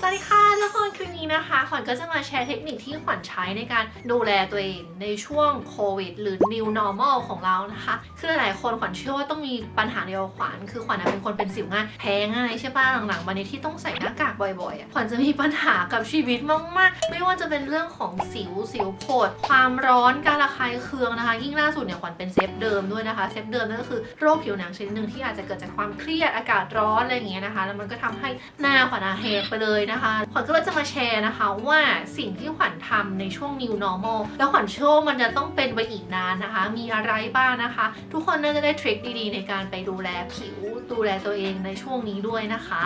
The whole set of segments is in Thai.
สวัสดีค่ะทุกคนคลิปนี้นะคะขวัญก็จะมาแชร์เทคนิคที่ขวัญใช้ในการดูแลตัวเองในช่วงโควิดหรือ new normal ของเรานะคะ คือหลายคนขวัญเชื่อว่าต้องมีปัญหาเดียวขวัญคือขวัญเป็นคนเป็นสิวง่ายแพ้ง่ายใช่ป่ะหลังๆมานี้ที่ต้องใส่หน้ากากบ่อยๆอะขวัญจะมีปัญหากับชีวิตมากๆ ไม่ว่าจะเป็นเรื่องของสิวสิวโผดความร้อนการระคายเคืองนะคะ ยิ่งล่าสุดเนี่ยขวัญเป็นเซฟเดิมด้วยนะคะเซฟเดิมนั่นก็คือโรคผิวหนังชนิดหนึ่งที่อาจจะเกิดจากความเครียดอากาศร้อนอะไรอย่างเงี้ยนะคะ แล้วมันก็ทำให้หน้าขวัญอะแหกไปเลยนะคะขวัญก็เลยจะมาแชร์นะคะว่าสิ่งที่ขวัญทำในช่วง new normal แล้วขวัญเชื่อว่ามันจะต้องเป็นไปอีกนานนะคะ มีอะไรบ้างนะคะ ทุกคนน่าจะได้ทริคดีๆ ในการไปดูแลผิวดูแลตัวเองในช่วงนี้ด้วยนะคะ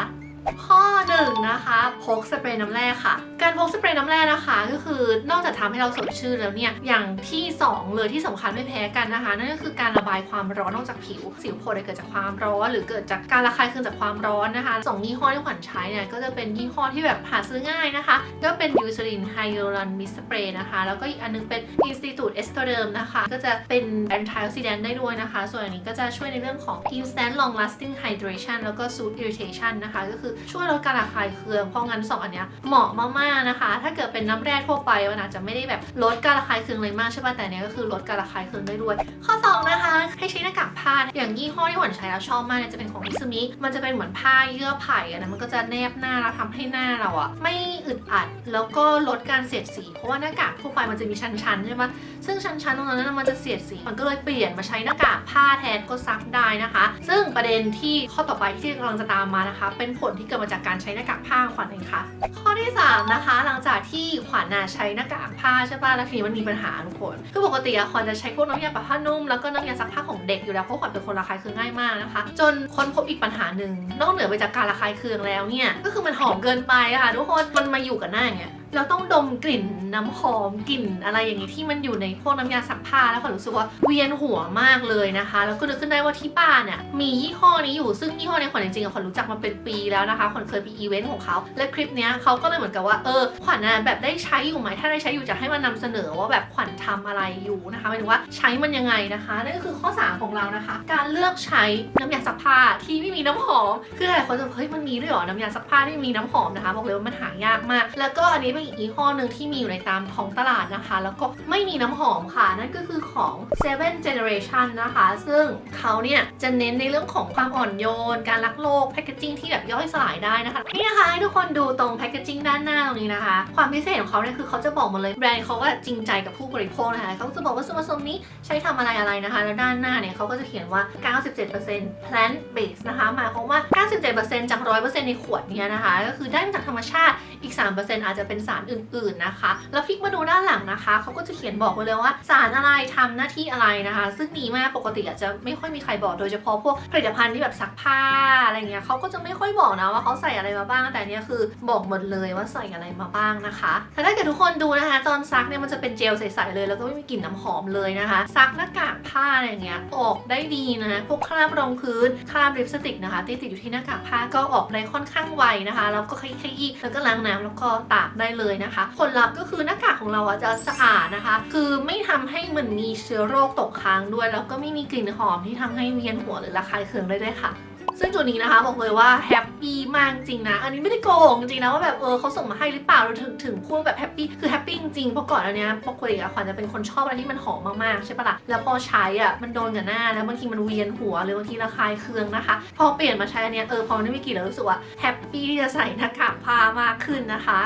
ข้อหนึ่งนะคะพกสเปรย์น้ำแร่ค่ะ การพกสเปรย์น้ำแร่นะคะ ก็คือนอกจากทำให้เราสดชื่นแล้วเนี่ยอย่างที่สองเลยที่สำคัญไม่แพ้กันนะคะ นั่นก็คือการระบายความร้อนออกจากผิว สิวโผล่เกิดจากความร้อน หรือเกิดจากการระคายเคืองจากความร้อนนะคะสองยี่ห้อที่ขวัญใช้เนี่ยก็จะเป็นยี่ห้อที่แบบหาซื้อง่ายนะคะ ก็เป็นยูซ i n ไฮโ u รันมิสเปรย์นะคะ แล้วก็อีกอันนึงเป็น Institute e s t e r d e r m นะคะ ก็จะเป็น antioxidant ได้ด้วยนะคะ ส่วนอันนี้ก็จะช่วยในเรื่องของ instant long lasting hydration แล้วก็ soothe irritation นะคะก็คือช่วยลดการระคายเคืองเพราะงั้นสองอันเนี้ยเหมาะมากๆนะคะ ถ้าเกิดเป็นน้ำแร่ทั่วไปมันอาจจะไม่ได้แบบลดการระคายเคืองเลยมากใช่ป่ะแต่เนี้ยก็คือลดการระคายเคืองได้ด้วย ข้อสองนะคะ ให้ใช้หน้ากากผ้าอย่างยี่ห้อที่หวันใช้แล้วชอบมากเนี่ยจะเป็นของมิซูมิมันจะเป็นเหมือนผ้าเยื่อไผ่อะนะมันก็จะแนบหน้าแล้วทำให้หน้าเราอะไม่อึดอัดแล้วก็ลดการเสียดสี เพราะว่าหน้ากากทั่วไปมันจะมีชั้นๆใช่ไหมซึ่งชั้นๆตรงนั้นมันจะเสียดสี มันก็เลยเปลี่ยนมาใช้หน้ากากผ้าแทนก็ซักได้นะคะ ซึ่งประเด็นที่ข้อต่อไปที่กำลังจะตามมานะคะ เป็นผลที่เกิดมาจากการใช้หน้ากากผ้าขวัญเองค่ะ ข้อที่สามนะคะ หลังจากที่ขวัญน่ะใช้หน้ากากผ้าใช่ป่ะแล้วทีนี้มันมีปัญหาทุกคนคือปกติอะขวัญจะใช้พวกน้ำยาปะผ้านุ่มแล้วก็น้ำยาซักผ้าของเด็กอยู่แล้วเพราะขวัญเป็นคนระคายเคืองง่ายมากนะคะ จนค้นพบอีกปัญหาหนึ่งนอกเหนือไปจากการระคายเคืองแล้วเนี่ยก็คือมันหอมเกินไปอะค่ะทุกคนมันมาอยู่กับหน้าไงเเราต้องดมกลิ่นน้ำหอมกลิ่นอะไรอย่างนี้ที่มันอยู่ในพวกน้ำยาซักผ้าแล้วขวัญรู้สึกว่าเวียนหัวมากเลยนะคะ แล้วก็นึกขึ้นได้ว่าที่บ้านเนี่ยมียี่ห้อนี้อยู่ซึ่งยี่ห้อเนี้ขวัญจริงๆอะขวัญรู้จักมาเป็นปีแล้วนะคะขวัญเคยไปอีเวนต์ของเขาและคลิปเนี้ยเขาก็เลยเหมือนกับว่าเออขวัญนะแบบได้ใช้อยู่ไหมถ้าได้ใช้อยู่จะให้มานำเสนอว่าแบบขวัญทำอะไรอยู่นะคะหมายถึงว่าใช้มันยังไงนะคะนั่นก็คือข้อ3ของเรานะคะ การเลือกใช้น้ำยาซักผ้าที่ไม่มีน้ำหอม คือหลายคนจะเฮ้ยมันมีด้วยหรอน้ำยาซักผ้าที่มีน้ำหอมนะคะบอกเลยว่ามันหายากมาก แล้วก็อันนี้เป็นอีกยี่ห้อหนึ่งที่มีอยู่ในตามท้องตลาดนะคะ แล้วก็ไม่มีน้ำหอมค่ะ นั่นก็คือของ Seven Generation นะคะ ซึ่งเขาเนี่ยจะเน้นในเรื่องของความอ่อนโยน การรักโลกแพคเกจิ้งที่แบบย่อยสลายได้นะคะ นี่นะคะให้ทุกคนดูตรงแพคเกจิ้งด้านหน้าตรงนี้นะคะ ความพิเศษของเขาเนี่ยคือเขาจะบอกหมดเลยแบรนด์เขาก็จริงใจกับผู้บริโภคนะคะเขาจะบอกว่าส่วนผสมนี้ใช้ทำอะไรอะไรนะคะ แล้วด้านหน้าเนี่ยเขาก็จะเขียนว่า 97% plant based นะคะ หมายความว่า 97%จาก 100%ในขวดเนี้ยนะคะ ก็คือได้มาจากธรรมชาติอีก 3%อาจจะเป็นสารอื่น ๆนะคะ แล้วพลิกมาดูด้านหลังนะคะเขาก็จะเขียนบอกไว้เลยว่า สารอะไรทำหน้าที่อะไรนะคะ ซึ่งดีมากปกติอาจจะไม่ค่อยมีใครบอกโดยเฉพาะพวกผลิตภัณฑ์ที่แบบซักผ้าอะไรเงี้ยเขาก็จะไม่ค่อยบอกนะว่าเขาใส่อะไรมาบ้าง แต่นเนี้ยคือบอกหมดเลยว่าใส่อะไรมาบ้างนะคะแต่ถ้าเกิดทุกคนดูนะคะ ตอนซักเนี่ยมันจะเป็นเจลใสๆเลยแล้วก็ไม่มีกลิ่นน้ำหอมเลยนะคะ ซักหน้ากากผ้าอะไรเงี้ยออกได้ดีนะพวกคราบรองพื้นคราบลิปสติกนะคะที่ติดอยู่ที่หน้ากากผ้าก็ออกได้ค่อนข้างไวนะคะแล้วก็ขยี้ๆแล้วก็ล้างน้ำแล้วก็ตากได้เลยนะคะ ผลลัพธ์ก็คือหน้ากากของเราอะจะสะอาดนะคะ คือไม่ทำให้เหมือนมีเชื้อโรคตกค้างด้วย แล้วก็ไม่มีกลิ่นหอมที่ทำให้เวียนหัวหรือระคายเคืองได้ด้วยค่ะซึ่งจุดนี้นะคะบอกเลยว่าแฮปปี้มากจริงนะ อันนี้ไม่ได้โกงจริงนะว่าแบบเออเขาส่งมาให้หรือเปล่าเราถึงถึงพูดแบบแฮปปี้คือแฮปปี้จริงเพราะก่อนอันเนี้ยปกติอะขวัญจะเป็นคนชอบอะไรที่มันหอมมากๆใช่ปะล่ะแล้วพอใช้อะมันโดนกับหน้าแล้วบางทีมันเวียนหัวหรือบางทีระคายเคืองนะคะ พอเปลี่ยนมาใช้อันเนี้ยเออพอมันไม่มีกลิ่แล้วรู้สึกว่าแฮปปี้ที่จะใส่หน้ากากผ้ามากขึ้นนะคะ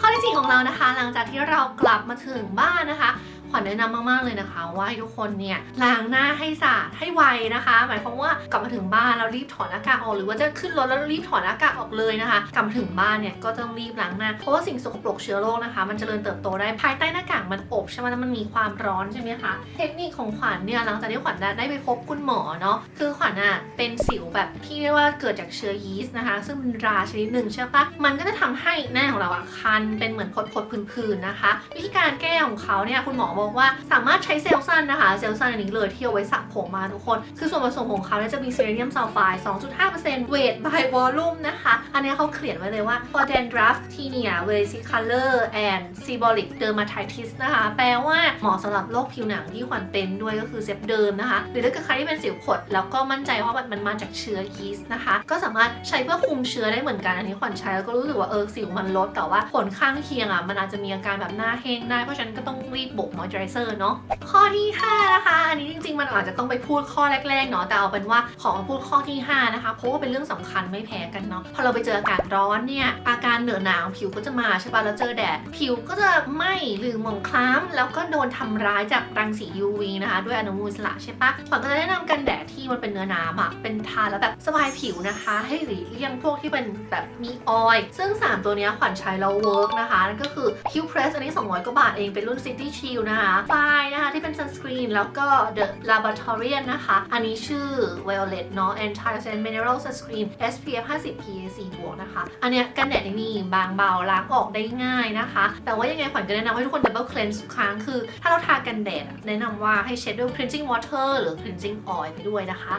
ข้อที่สี่ของเรานะคะ หลังจากที่เรากลับมาถึงบ้านนะคะ ขวัญแนะนำมากๆเลยนะคะว่าให้ทุกคนเนี่ยล้างหน้าให้สะอาดให้ไวนะคะ หมายความว่ากลับมาถึงบ้านแล้วรีบถอดหน้ากากออกหรือว่าจะขึ้นรถแล้วรีบถอดหน้ากากออกเลยนะคะกลับมาถึงบ้านเนี่ยก็ต้องรีบล้างหน้าเพราะว่าสิ่งสกปรกเชื้อโรคนะคะ มันจเจริญเติบโตได้ภายใต้หน้ากากมันอบใช่ไหมแล้วมันมีความร้อนใช่ไหมคะเทคนิคของขวัญเนี่ยหลังจากที่ขวัญได้ไปพบคุณหมอเนาะคือขวัญอะเป็นสิวแบบที่เรียกว่าเกิดจากเชื้อยีสต์นะคะ ซึ่งเป็นราชนิดหนึ่งใช่ปะมันก็จะทำให้หน้าของเราอะคันเป็นเหมือนพดๆผื่นๆนะคะ วิธีการแก้ของเขาเนี่ยคุณหมอบอกว่าสามารถใช้เซลล์ซันนะคะ เซลล์ซันอันนี้เลยที่เอาไว้สระผมมาทุกคน คือส่วนผสมของเขาเนี่ยจะมีเซเลเนียมซัลไฟด์2.5% weight by volume นะคะ อันนี้เขาเขียนไว้เลยว่า for dandruff tinea vesicular and seborrheic dermatitis นะคะ แปลว่าเหมาะสำหรับโรคผิวหนังที่ขวัญเป็นด้วยก็คือเซฟเดิมนะคะ หรือถ้าเกิดใครที่เป็นสิวผดแล้วก็มั่นใจว่ามันมาจากเชื้อยีสต์นะคะ ก็สามารถใช้เพื่อคุมเชื้อได้เหมือนกัน อันนี้ขวัญใช้แล้วก็รู้สึกว่าเออสิวมันลดแต่ว่าผลข้างเคียงอะมันอาจจะมีอาการแบบหน้าแห้งได้เพราะฉะนั้นก็ต้องรีบบกมอยเจอไรเซอร์เนาะข้อที่5 นะคะ อันนี้จริง ๆ มันอาจจะต้องไปพูดข้อแรกๆเนาะแต่เอาเป็นว่าขอมาพูดข้อที่ 5 นะคะ เพราะว่าเป็นเรื่องสำคัญไม่แพ้กันเนาะพอเราไปเจออากาศร้อนเนี่ยอาการเหนือหนาวผิวก็จะมาใช่ปะแล้วเจอแดดผิวก็จะไหม้หรือหมองคล้ำแล้วก็โดนทำร้ายจากรังสี UV นะคะด้วยอนุมูลอิสระใช่ปะขวัญก็จะแนะนำกันแดดที่มันเป็นเนื้อน้ำอะเป็นทาแล้วแบบสบายผิวนะคะ ให้หลีกเลี่ยงพวกที่เป็นแบบมีออยล์ซึ่ง 3 ตัวเนี้ยขวัญใช้แล้วเวิร์กนะคะนั่นก็คือ Q Press อันนี้ 200 กว่าบาทเองเป็นรุ่น City Chill นะคะไฟนะคะที่เป็น sunscreen แล้วก็ The Laboratorian นะคะ อันนี้ชื่อ Violet เนาะ Antioxidant Mineral Sunscreen SPF 50 PA4 บวกนะคะ อันเนี้ยกันแดดนี่บางเบาล้างออกได้ง่ายนะคะ แต่ว่ายังไงขวัญก็แนะนำให้ทุกคน double cleanse ทุกครั้งคือ ถ้าเราทากันแดดแนะนำว่าให้เช็ดด้วย cleansing water หรือ cleansing oil ไปด้วยนะคะ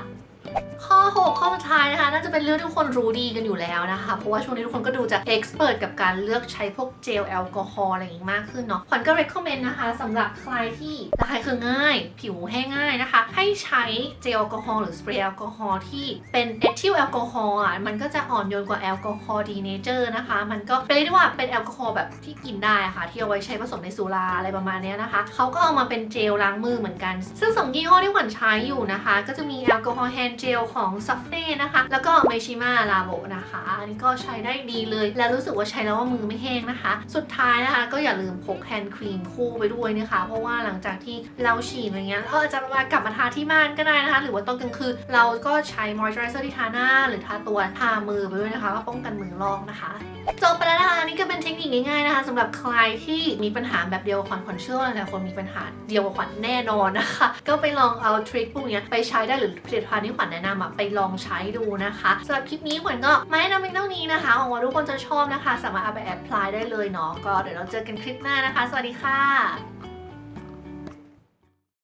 ข้อ 6 ข้อสุดท้ายนะคะ น่าจะเป็นเรื่องที่ทุกคนรู้ดีกันอยู่แล้วนะคะ เพราะว่าช่วงนี้ทุกคนก็ดูจะ expert กับการเลือกใช้พวกเจลแอลกอฮอล์อะไรอย่างงี้มากขึ้นเนาะขวัญก็ recommend นะคะสำหรับใครที่ระคายเคืองง่าย ผิวแห้งง่ายนะคะ ให้ใช้เจลแอลกอฮอล์หรือสเปรย์แอลกอฮอล์ที่เป็น ethyl แอลกอฮอล์อะมันก็จะอ่อนโยนกว่าแอลกอฮอล์ดีเนเจอร์นะคะ มันก็เป็นเรียกได้ว่าเป็นแอลกอฮอล์แบบที่กินได้ะค่ะ ที่เอาไว้ใช้ผสมในสุราอะไรประมาณเนี้ยนะคะเขาก็เอามาเป็นเจลล้างมือเหมือนกัน ซึ่งสองยี่ห้อที่ขวัญใช้อยู่นะคะ ก็จะมีแอลกอฮอล์แฮนด์เจลของซัฟเฟ่นะคะ แล้วก็เมชิมาลาโบนะคะ อันนี้ก็ใช้ได้ดีเลย และรู้สึกว่าใช้แล้วว่ามือไม่แห้งนะคะ สุดท้ายนะคะ ก็อย่าลืมพกแฮนด์ครีมคู่ไปด้วยนะคะ เพราะว่าหลังจากที่เราฉีดอะไรเงี้ยเราอาจจะมากลับมาทาที่บ้านก็ได้นะคะ หรือว่าตอนกลางคืนเราก็ใช้มอยส์เจอไรเซอร์ที่ทาหน้า หรือทาตัวทามือไปด้วยนะคะก็ป้องกันมือลอกนะคะจบไปแล้วนะคะนี่ก็เป็นเทคนิคง่ายๆนะคะสำหรับใครที่มีปัญหาแบบเดียวกับขวัญขวัญเชื่อว่าหลายคนมีปัญหาเดียวกับขวัญแน่นอนนะคะ ก็ไปลองเอาทริคพวกนี้ไปใช้ได้หรือผลิตภัณฑ์ที่ขวัญแนะนำอะไปลองใช้ดูนะคะสำหรับคลิปนี้เหมือนก็ไม่แนะนำเพียงเท่านี้นะคะหวังว่าทุกคนจะชอบนะคะ สามารถเอาไปแอพพลายได้เลยเนาะก็เดี๋ยวเราเจอกันคลิปหน้านะคะ สวัสดีค่ะ